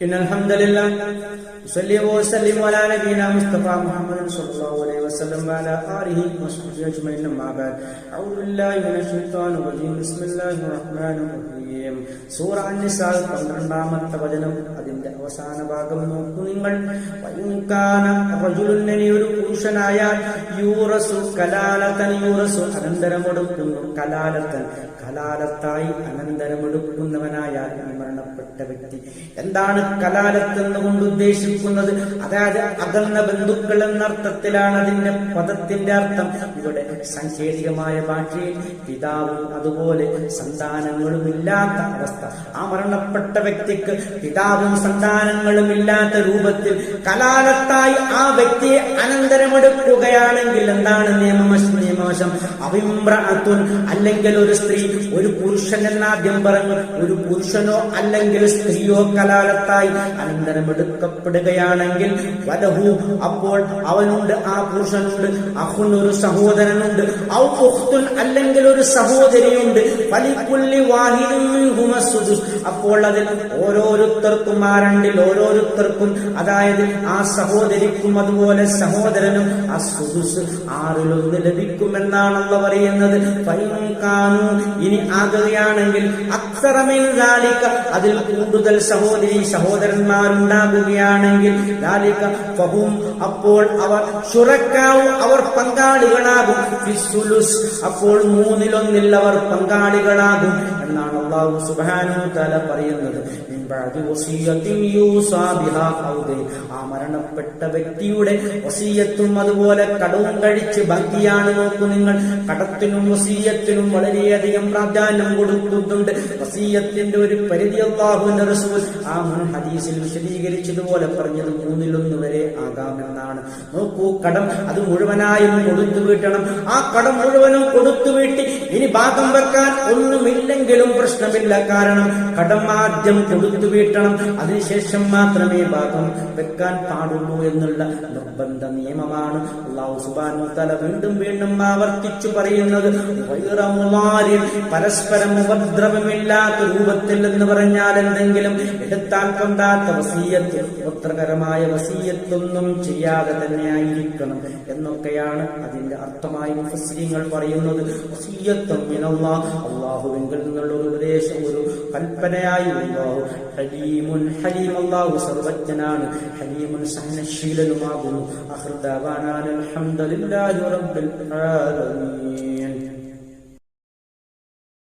إن الحمد لله نصلي وسلم على نبينا مصطفى محمد صلى الله عليه وسلم وعلى آله وصحبه أجمعين أما بعد أعوذ بالله من الشيطان الرجيم بسم الله الرحمن الرحيم സൂറ അന്നിസാ പന്ത്രണ്ടാമത്തെ വചനം അതിന്റെ അവസാന ഭാഗം നോക്കൂ നിങ്ങൾ വൈകാന റജുലുന്നനി ഒരു പുരുഷനായാൽ യൂറസു കലാലത്തൻ യൂറസു അനന്തരമെടുക്കുന്നു കലാലത്തൻ കലാലത്തായി അനന്തരമെടുക്കുന്നവനായാൽ മരണപ്പെട്ട വ്യക്തി. എന്താണ് കലാലത്ത് എന്നുകൊണ്ട് ഉദ്ദേശിക്കുന്നത്? അതായത് അകന്ന ബന്ധുക്കൾ എന്നർത്ഥത്തിലാണ് അതിന്റെ പദത്തിന്റെ അർത്ഥം. ഇവിടെ സാങ്കേതികമായ ഭാഷയിൽ പിതാവും അതുപോലെ സന്താനങ്ങളും ഇല്ലാത്ത അവസ്ഥ. ആ മരണപ്പെട്ട വ്യക്തിക്ക് പിതാവും സന്താനങ്ങളും ഇല്ലാത്ത രൂപത്തിൽ കലാലത്തായി ആ വ്യക്തിയെ അനന്തരമെടുക്കുകയാണെങ്കിൽ എന്താണ് നിയമവശം നിയമവശം. അവിമ്രത്വൻ അല്ലെങ്കിൽ ഒരു സ്ത്രീ ഒരു പുരുഷൻ എന്നാദ്യം പറഞ്ഞു ഒരു പുരുഷനോ അല്ലെങ്കിൽ സ്ത്രീയോ കലാലത്തായി അനന്തരമെടുക്കപ്പെടുകയാണെങ്കിൽ വലഹു അപ്പോൾ അവനുണ്ട് ആ പുരുഷനുണ്ട് അഹുൻ ഒരു സഹോദരനുണ്ട് അല്ലെങ്കിൽ ഒരു സഹോദരിയുണ്ട്. അപ്പോൾ അതിൽ ഓരോരുത്തർക്കും ആ രണ്ടിൽ ഓരോരുത്തർക്കും അതായത് ആ സഹോദരിക്കും അതുപോലെ സഹോദരനും ആ സുദുസ് ആറിലൊന്ന് ലഭിക്കുമെന്നാണല്ലോ പറയുന്നത്. ഇനി ആകുകയാണെങ്കിൽ അക്സറമിൽ ദാലിക അതിൽ കൂടുതൽ സഹോദരി സഹോദരന്മാരുണ്ടാകുകയാണെങ്കിൽ അപ്പോൾ അവർ ശുറക്കാവും അവർ പങ്കാളികളാകും. അപ്പോൾ മൂന്നിലൊന്നിൽ അവർ പങ്കാളികളാകും എന്നാണ് അള്ളാഹു സുബ്ഹാനഹു തല പറയുന്നത്. ആ മരണപ്പെട്ട വ്യക്തിയുടെ വസീയത്തും അതുപോലെ കടവും കഴിച്ച് ബാക്കിയാണ് നോക്കൂ നിങ്ങൾ. കടത്തിനും വസീയത്തിനും വളരെയധികം പ്രാധാന്യം കൊടുക്കുന്നുണ്ട് വസീയത്തിന്റെ ഒരു പരിധി അള്ളാഹുവിന്റെ റസൂൽ ആ മുൻ ഹദീസിൽ വിശദീകരിച്ചതുപോലെ പറഞ്ഞത് മൂന്നിലൊന്ന് വരെ ആകാമെന്നാണ്. നോക്കൂ കടം അത് മുഴുവനായും കൊടുത്തു വീട്ടണം. ആ കടം മുഴുവനും കൊടുത്തു വീട്ടി ഇനി ഭാഗം വെക്കാൻ ഒന്നുമില്ലെങ്കിലും പ്രശ്നമില്ല. കാരണം കടം ആദ്യം കൊടുത്തു വീട്ടണം. അതിനുശേഷം മാത്രമേ ഭാഗം വെക്കാൻ പാടുള്ളൂ എന്നുള്ള നിർബന്ധ നിയമമാണ്. അള്ളാഹു സുബാനു തല വീണ്ടും വീണ്ടും ആവർത്തിച്ചു പറയുന്നത് പരസ്പരം ഉപദ്രവമില്ലാത്ത രൂപത്തിൽ എന്ന് പറഞ്ഞാൽ എന്തെങ്കിലും എടുത്താൽ കൊണ്ടാത്ത വസീയത്ത് പുത്രകരമായ വസീയത്തൊന്നും ചെയ്യാതെ തന്നെ ആയിരിക്കണം എന്നൊക്കെയാണ് അതിന്റെ അർത്ഥമായി മുസ്ലിങ്ങൾ പറയുന്നത്. വസീയത്വം അള്ളാഹുവിങ്കിൽ നിന്നുള്ള ഒരു ഉപദേശം ഒരു കൽപ്പനയായി ഉള്ളാഹു ഹലീമുൻ ഹലീം. അള്ളാഹു സർവജ്ഞനാണ്. ഹലീമുൻ സഹനശീലനുമാകുന്നു. അഹൃദാവാനാൻ അൽഹംദുലില്ലാഹി റബ്ബിൽ ആലമീൻ.